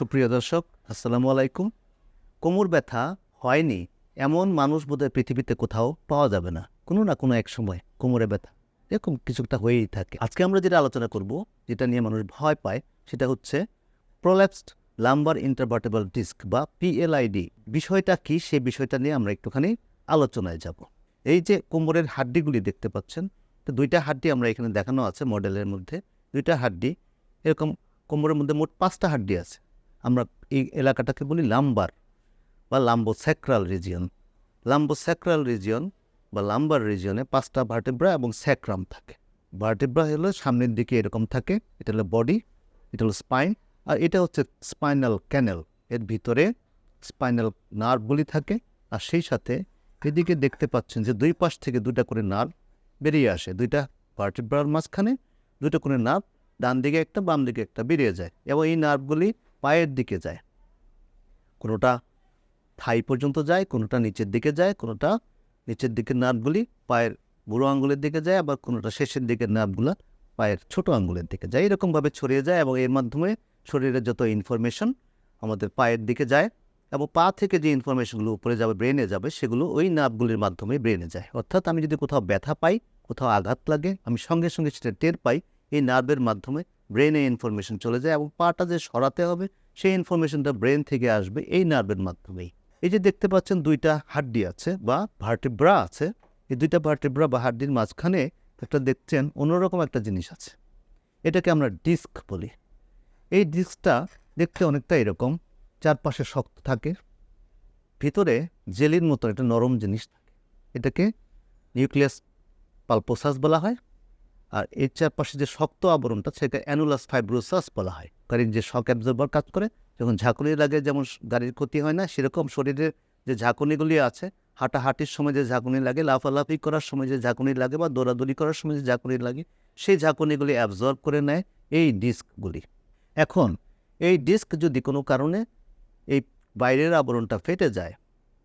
সুপ্রিয় দর্শক, আসসালামু আলাইকুম। কোমর ব্যথা হয়নি, এমন মানুষ বোধহয় পৃথিবীতে কোথাও পাওয়া যাবে না, কোনো না কোনো এক সময় কোমরে ব্যথা, এরকম কিছুটা হয়েই থাকে। আজকে আমরা যেটা আলোচনা করব, যেটা নিয়ে মানুষ ভয় পায়, সেটা হচ্ছে প্রোল্যাপসড লাম্বার ইন্টারভার্টেবল ডিস্ক বা পিএলআইডি বিষয়টা কি সেই বিষয়টা নিয়ে আমরা একটুখানি আলোচনায় যাব। এই যে কোমরের হাড্ডিগুলি দেখতে পাচ্ছেন, তো দুইটা হাড্ডি আমরা এখানে দেখানো আছে মডেলের মধ্যে। দুইটা হাড্ডি, এরকম কোমরের মধ্যে মোট পাঁচটা হাড্ডি আছে। আমরা এই এলাকাটাকে বলি লাম্বার বা lumbo sacral region. Lumbo sacral region বা লাম্বার রিজিয়নে পাঁচটা ভার্টেব্রা এবং স্যাক্রাম থাকে। ভার্টেব্রা হলো সামনের দিকে এরকম থাকে, এটা হলো বডি, এটা হলো স্পাইন, আর এটা হচ্ছে স্পাইনাল ক্যানেল। এর ভিতরে স্পাইনাল নার্ভগুলি থাকে, আর সেই সাথে এদিকে দেখতে পাচ্ছেন যে দুই পাশ থেকে দুটা করে নার্ভ বেরিয়ে আসে। দুইটা ভার্টেব্রার মাঝখানে দুটো করে নার্ভ, ডান দিকে একটা, বাম দিকে একটা বেরিয়ে যায়। এবং এই নার্ভগুলি পায়ের দিকে যায়। কোনোটা থাই পর্যন্ত যায়, কোনোটা নিচের দিকে যায়, কোনোটা নিচের দিকের নার্ভগুলি পায়ের বুড়ো আঙ্গুলের দিকে যায়, আবার কোনোটা শেষের দিকের নার্ভগুলো পায়ের ছোট আঙ্গুলের দিকে যায়। এরকমভাবে ছড়িয়ে যায় এবং এর মাধ্যমে শরীরের যত ইনফরমেশন আমাদের পায়ের দিকে যায় এবং পা থেকে যে ইনফরমেশনগুলো উপরে যাবে ব্রেনে যাবে, সেগুলো ওই নার্ভগুলির মাধ্যমে ব্রেনে যায়। অর্থাৎ আমি যদি কোথাও ব্যথা পাই, কোথাও আঘাত লাগে, আমি সঙ্গে সঙ্গে সেটা টের পাই, এই নার্ভের মাধ্যমে ব্রেনে ইনফরমেশন চলে যায় এবং পাটা যে সরাতে হবে, সেই ইনফরমেশনটা ব্রেন থেকে আসবে এই নার্ভের মাধ্যমেই। এই যে দেখতে পাচ্ছেন দুইটা হাড্ডি আছে বা ভার্টিব্রা আছে। এই দুইটা ভার্টিব্রা বা হাড্ডির মাঝখানে একটা দেখছেন অন্যরকম একটা জিনিস আছে। এটাকে আমরা ডিস্ক বলি। এই ডিস্কটা দেখতে অনেকটা এরকম, চারপাশে শক্ত থাকে, ভিতরে জেলির মতো একটা নরম জিনিস থাকে। এটাকে নিউক্লিয়াস পালপোসাস বলা হয়। আর এর চারপাশে যে শক্ত আবরণটা, সেটা অ্যানুলাস ফাইব্রোসাস বলা হয়। গাড়ির যে শক অ্যাবজর্বার কাজ করে, যখন ঝাঁকুনি লাগে যেমন গাড়ির ক্ষতি হয় না, সেরকম শরীরের যে ঝাঁকুনিগুলি আছে, হাঁটাহাঁটির সময় যে ঝাঁকুনি লাগে, লাফালাফি করার সময় যে ঝাঁকুনি লাগে বা দৌড়াদৌড়ি করার সময় যে ঝাঁকুনি লাগে, সেই ঝাঁকুনিগুলি অ্যাবজর্ব করে নেয় এই ডিস্কগুলি। এখন এই ডিস্ক যদি কোনো কারণে এই বাইরের আবরণটা ফেটে যায়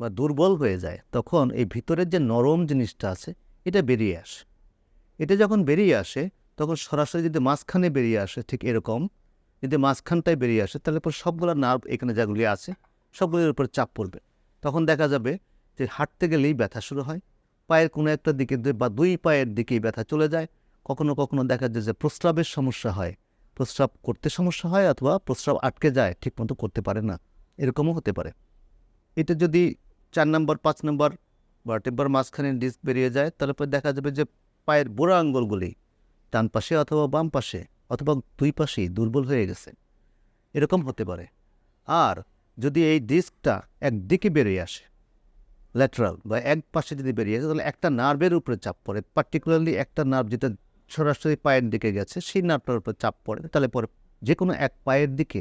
বা দুর্বল হয়ে যায়, তখন এই ভিতরের যে নরম জিনিসটা আছে, এটা বেরিয়ে আসে। এটা যখন বেরিয়ে আসে, তখন সরাসরি যদি মাঝখানে বেরিয়ে আসে, ঠিক এরকম, যদি মাঝখানটায় বেরিয়ে আসে, তাহলে পর সবগুলো নার্ভ এখানে যেগুলি আছে, সবগুলোর উপর চাপ পড়বে। তখন দেখা যাবে যে হাঁটতে গেলেই ব্যথা শুরু হয়। পায়ের কোনো একটা দিকে বা দুই পায়ের দিকেই ব্যথা চলে যায়। কখনো কখনো দেখা যায় যে প্রস্রাবের সমস্যা হয়। প্রস্রাব করতে সমস্যা হয় অথবা প্রস্রাব আটকে যায়, ঠিকমতো করতে পারে না। এরকমও হতে পারে। এটা যদি চার নম্বর, পাঁচ নম্বর বা টেব্বার মাঝখানে ডিস্ক বেরিয়ে যায়, তাহলে দেখা যাবে যে পায়ের বুড়া আঙ্গুলগুলি ডান পাশে অথবা বাম পাশে অথবা দুই পাশেই দুর্বল হয়ে গেছে। এরকম হতে পারে। আর যদি এই ডিস্কটা একদিকে বেরিয়ে আসে, ল্যাটারাল বা এক পাশে যদি বেরিয়ে আসে, তাহলে একটা নার্ভের উপরে চাপ পড়ে। পার্টিকুলারলি একটা নার্ভ যেটা সরাসরি পায়ের দিকে গেছে, সেই নার্ভটার উপরে চাপ পড়ে। তাহলে পরে যে কোনো এক পায়ের দিকে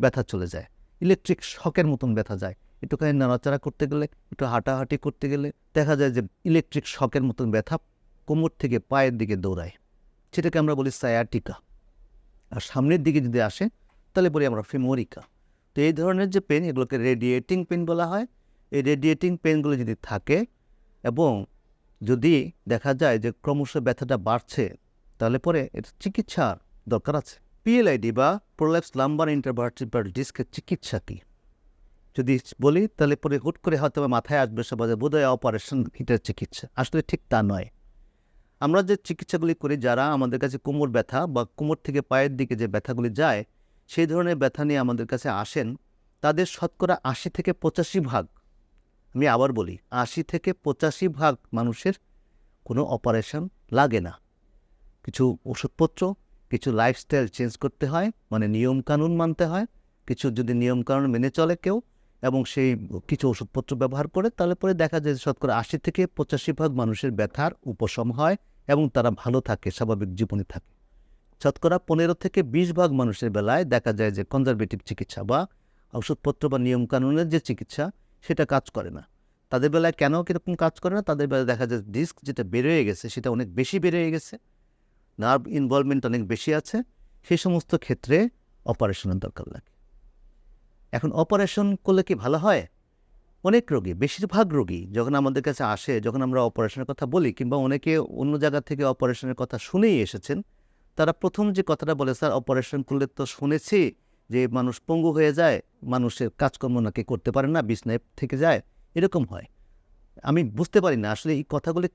ব্যথা চলে যায়। ইলেকট্রিক শকের মতন ব্যথা যায়। একটুখানি নাড়াচাড়া করতে গেলে, একটু হাঁটাহাঁটি করতে গেলে দেখা যায় যে ইলেকট্রিক শকের মতন ব্যথা কোমর থেকে পায়ের দিকে দৌড়ায়। সেটাকে আমরা বলি সায়াটিকা। আর সামনের দিকে যদি আসে, তাহলে বলি আমরা ফেমোরিকা। তো এই ধরনের যে পেন, এগুলোকে রেডিয়েটিং পেন বলা হয়। এই রেডিয়েটিং পেনগুলো যদি থাকে এবং যদি দেখা যায় যে ক্রমশ ব্যথাটা বাড়ছে, তাহলে পরে এর চিকিৎসার দরকার আছে। পিএলআইডি বা প্রোল্যাপস লাম্বার ইন্টারভার্টিব্রাল ডিস্কের চিকিৎসা কী? যদি বলি, তাহলে পরে হুট করে হয়তো মাথায় আসবে সবাই বোধহয় অপারেশন, হিটের চিকিৎসা। আসলে ঠিক তা নয়। আমরা যে চিকিৎসাগুলি করি, যারা আমাদের কাছে কোমর ব্যথা বা কোমর থেকে পায়ের দিকে যে ব্যথাগুলি যায়, সেই ধরনের ব্যথা নিয়ে আমাদের কাছে আসেন, তাদের শতকরা আশি থেকে পঁচাশি ভাগ, আমি আবার বলি, আশি থেকে পঁচাশি ভাগ মানুষের কোনো অপারেশন লাগে না। কিছু ওষুধপত্র, কিছু লাইফস্টাইল চেঞ্জ করতে হয় মানে নিয়মকানুন মানতে হয়, কিছু যদি নিয়মকানুন মেনে চলে কেউ এবং সেই কিছু ওষুধপত্র ব্যবহার করে, তাহলে পরে দেখা যায় শতকরা আশি থেকে পঁচাশি ভাগ মানুষের ব্যথার উপশম হয় এবং তারা ভালো থাকে, স্বাভাবিক জীবনে থাকে। শতকরা পনেরো থেকে বিশ ভাগ মানুষের বেলায় দেখা যায় যে কনজারভেটিভ চিকিৎসা বা ওষুধপত্র বা নিয়মকানুনের যে চিকিৎসা, সেটা কাজ করে না। তাদের বেলায় কেন কীরকম কাজ করে না? তাদের বেলায় দেখা যায় ডিস্ক যেটা বেরোয় গেছে, সেটা অনেক বেশি বেড়ে গেছে। নার্ভ ইনভলভমেন্ট অনেক বেশি আছে। সেই সমস্ত ক্ষেত্রে অপারেশনের দরকার লাগে। এখন অপারেশন করলে কি ভালো হয়? অনেক রোগী, বেশিরভাগ রোগী যখন আমাদের কাছে আসে, যখন আমরা অপারেশনের কথা বলি কিংবা অনেকে অন্য জায়গা থেকে অপারেশনের কথা শুনেই এসেছেন, তারা প্রথম যে কথাটা বলে, স্যার অপারেশন করলে তো শুনেছি যে মানুষ পঙ্গু হয়ে যায়, মানুষের কাজকর্ম নাকি করতে পারে না, বিছনায় থেকে যায়। এরকম হয়। আমি বুঝতে পারি না, আসলে এই কথাগুলি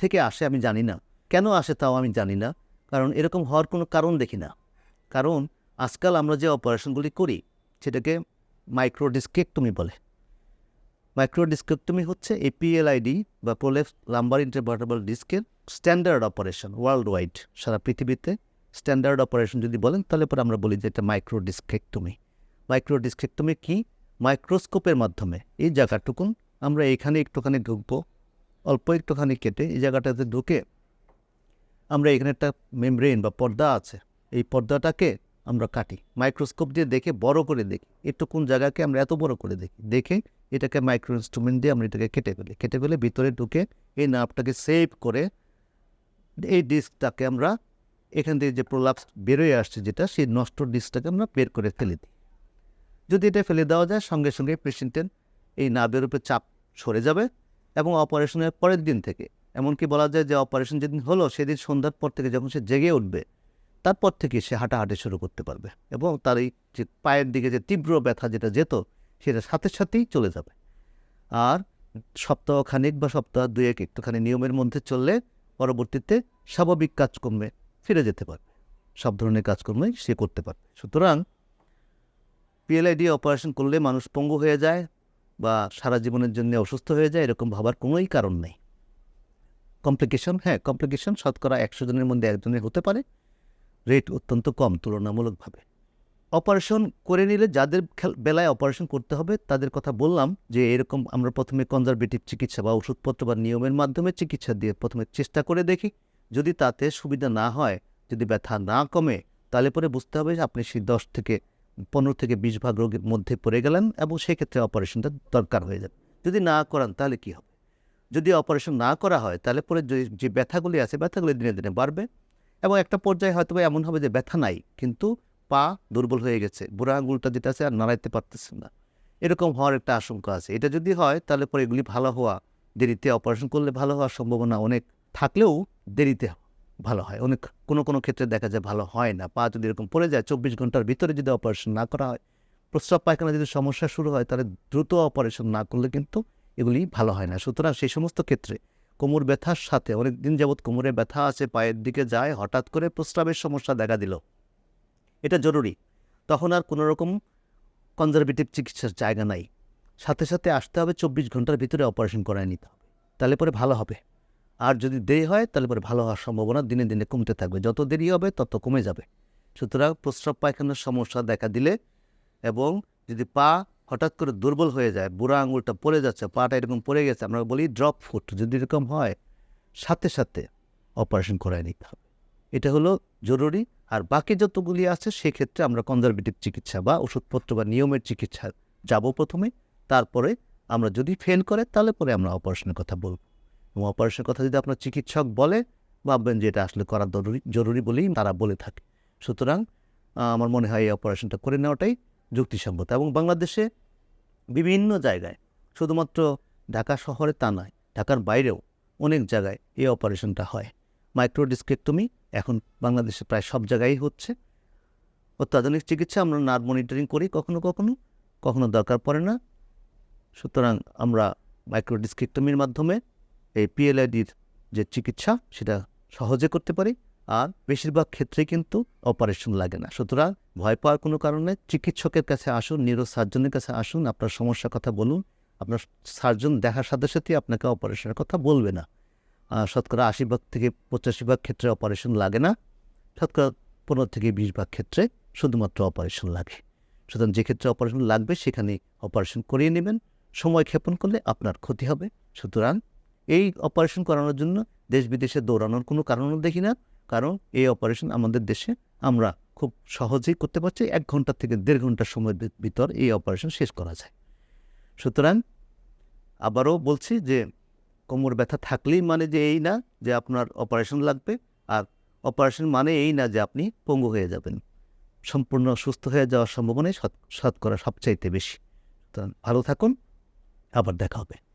থেকে আসে আমি জানি না। কেন আসে তাও আমি জানি না, কারণ এরকম হওয়ার কোনো কারণ দেখি না। কারণ আজকাল আমরা যে অপারেশনগুলি করি, সেটাকে মাইক্রোডিস্কেক্টমি বলে। মাইক্রোডিস্কেক্টমি হচ্ছে এপিএলআইডি বা প্রোলেপস লাম্বার ইন্টারভার্টেবল ডিস্কের স্ট্যান্ডার্ড অপারেশন ওয়ার্ল্ড ওয়াইড সারা পৃথিবীতে স্ট্যান্ডার্ড অপারেশন যদি বলেন, তাহলে পরে আমরা বলি যে এটা মাইক্রোডিস্কেক্টমি। মাইক্রোডিস্কেক্টমি কি? মাইক্রোস্কোপের মাধ্যমে। এই জায়গাটুকুন আমরা এখানে একটুখানি ঢুকবো, অল্প একটুখানি কেটে এই জায়গাটাতে ঢুকে আমরা এখানে একটা মেমব্রেন বা পর্দা আছে। এই পর্দাটাকে আমরা কাটি। মাইক্রোস্কোপ দিয়ে দেখে, বড় করে দেখি। একটু কোন জায়গাকে আমরা এত বড় করে দেখি? দেখে এটাকে মাইক্রো ইনস্ট্রুমেন্ট দিয়ে আমরা এটাকে কেটে ফেলি। কেটে ফেলে ভিতরে ঢুকে এই নার্ভটাকে সেভ করে এই ডিস্কটাকে আমরা এখান থেকে যে প্রলাপস বেরোয় আসছে যেটা, সেই নষ্ট ডিস্কটাকে আমরা বের করে ফেলে দিই। যদি এটা ফেলে দেওয়া যায়, সঙ্গে সঙ্গে পেশেন্টের এই নার্ভের উপরে চাপ সরে যাবে এবং অপারেশনের পরের দিন থেকে, এমনকি বলা যায় যে অপারেশন যেদিন হলো, সেদিন সন্ধ্যার পর থেকে যখন সে জেগে উঠবে তারপর থেকে সে হাঁটাহাঁটি শুরু করতে পারবে এবং তার এই যে পায়ের দিকে যে তীব্র ব্যথা যেটা যেত সেটা সাথে সাথেই চলে যাবে। আর সপ্তাহ খানিক বা সপ্তাহ দুয়েক একটুখানি নিয়মের মধ্যে চললে পরবর্তীতে স্বাভাবিক কাজকর্মে ফিরে যেতে পারবে। সব ধরনের কাজকর্মই সে করতে পারবে। সুতরাং পিএলআইডি অপারেশন করলে মানুষ পঙ্গু হয়ে যায় বা সারা জীবনের জন্য অসুস্থ হয়ে যায়, এরকম ভাবার কোনোই কারণ নেই। কমপ্লিকেশন হ্যাঁ কমপ্লিকেশন শতকরা একশো জনের মধ্যে একজনের হতে পারে। রেট অত্যন্ত কম তুলনামূলকভাবে। অপারেশন করে নিলে যাদের বেলায় অপারেশন করতে হবে, তাদের কথা বললাম যে এরকম আমরা প্রথমে কনজারভেটিভ চিকিৎসা বা ওষুধপত্র বা নিয়মের মাধ্যমে চিকিৎসা দিয়ে প্রথমে চেষ্টা করে দেখি। যদি তাতে সুবিধা না হয়, যদি ব্যথা না কমে, তাহলে পরে বুঝতে হবে যে আপনি সেই দশ থেকে পনেরো থেকে বিশ ভাগ রোগের মধ্যে পড়ে গেলেন এবং সেক্ষেত্রে অপারেশনটা দরকার হয়ে যাবে। যদি না করান, তাহলে কি হবে? যদি অপারেশন না করা হয়, তাহলে পরে যে ব্যথাগুলি আছে, ব্যথাগুলি দিনে দিনে বাড়বে। এবং একটা পর্যায়ে হয়তো এমন হবে যে ব্যথা নাই, কিন্তু পা দুর্বল হয়ে গেছে, বুড়া আঙুলটা যেটা আছে আর নাড়াইতে পারতেছেন না। এরকম হওয়ার একটা আশঙ্কা আছে। এটা যদি হয়, তাহলে পরে এগুলি ভালো হওয়া, দেরিতে অপারেশন করলে ভালো হওয়ার সম্ভাবনা অনেক থাকলেও দেরিতে ভালো হয়। অনেক, কোনো কোনো ক্ষেত্রে দেখা যায় ভালো হয় না। পা যদি এরকম পড়ে যায়, চব্বিশ ঘণ্টার ভিতরে যদি অপারেশন না করা হয়, প্রস্রাব পায়খানা যদি সমস্যা শুরু হয়, তাহলে দ্রুত অপারেশন না করলে কিন্তু এগুলি ভালো হয় না। সুতরাং সেই সমস্ত ক্ষেত্রে কোমর ব্যথার সাথে অনেক দিন যাবৎ কোমরে ব্যথা আছে, পায়ের দিকে যায়, হঠাৎ করে প্রস্রাবের সমস্যা দেখা দিল। এটা জরুরি। তখন আর কোনো রকম কনজারভেটিভ চিকিৎসার জায়গা নাই। সাথে সাথে আসতে হবে, চব্বিশ ঘণ্টার ভিতরে অপারেশন করায় নিতে হবে। তাহলে পরে ভালো হবে। আর যদি দেরি হয়, তাহলে পরে ভালো হওয়ার সম্ভাবনা দিনে দিনে কমতে থাকবে। যত দেরি হবে, তত কমে যাবে। সুতরাং প্রস্রাব পায়খানার সমস্যা দেখা দিলে এবং যদি পা হঠাৎ করে দুর্বল হয়ে যায়, বুড়া আঙুলটা পড়ে যাচ্ছে, পাটা এরকম পড়ে গেছে, আমরা বলি ড্রপ ফুট যদি এরকম হয়, সাথে সাথে অপারেশন করায় নিতে হবে। এটা হলো জরুরি, আর বাকি যতগুলি আছে, সেক্ষেত্রে আমরা কনজারভেটিভ চিকিৎসা বা ওষুধপত্র বা নিয়মের চিকিৎসা যাব প্রথমে, তারপরে আমরা যদি ফেল করে, তাহলে পরে আমরা অপারেশনের কথা বলব। এবং অপারেশনের কথা যদি আপনার চিকিৎসক বলে, ভাববেন যে এটা আসলে করা জরুরি জরুরি বলেই তারা বলে থাকে। সুতরাং আমার মনে হয় এই অপারেশনটা করে নেওয়াটাই যুক্তিসম্মত এবং বাংলাদেশে বিভিন্ন জায়গায়, শুধুমাত্র ঢাকা শহরে তা নয়, ঢাকার বাইরেও অনেক জায়গায় এই অপারেশনটা হয়। মাইক্রোডিস্কেক্টমি এখন বাংলাদেশে প্রায় সব জায়গায় হচ্ছে। অত্যাধুনিক চিকিৎসা আমরা নার্ভ মনিটরিং করি কখনো কখনো কখনো দরকার পড়ে না। সুতরাং আমরা মাইক্রোডিস্কেক্টমির মাধ্যমে এই পিএলআইডির যে চিকিৎসা, সেটা সহজে করতে পারি। আর বেশিরভাগ ক্ষেত্রেই কিন্তু অপারেশন লাগে না। সুতরাং ভয় পাওয়ার কোনো কারণে চিকিৎসকের কাছে আসুন নিউরো সার্জনের কাছে আসুন, আপনার সমস্যার কথা বলুন, আপনার সার্জন দেখার সাথে সাথে আপনাকে অপারেশনের কথা বলবে না। শতকরা আশি ভাগ থেকে পঁচাশি ভাগ ক্ষেত্রে অপারেশন লাগে না, শতকরা পনেরো থেকে বিশ ভাগ ক্ষেত্রে শুধুমাত্র অপারেশন লাগে। সুতরাং যে ক্ষেত্রে অপারেশন লাগবে সেখানে অপারেশন করিয়ে নেবেন। সময় ক্ষেপণ করলে আপনার ক্ষতি হবে। সুতরাং এই অপারেশন করানোর জন্য দেশ বিদেশে দৌড়ানোর কোনো কারণও দেখি না। কারণ এই অপারেশন আমাদের দেশে আমরা খুব সহজেই করতে পারছি। এক ঘণ্টা থেকে দেড় ঘণ্টার সময়ের ভিতর এই অপারেশন শেষ করা যায়। সুতরাং আবারও বলছি যে কোমর ব্যথা থাকলেই মানে যে এই না যে আপনার অপারেশন লাগবে। আর অপারেশন মানে এই না যে আপনি পঙ্গু হয়ে যাবেন। সম্পূর্ণ সুস্থ হয়ে যাওয়ার সম্ভাবনাই শত- শতকরা সবচাইতে বেশি। ভালো থাকুন। আবার দেখা হবে।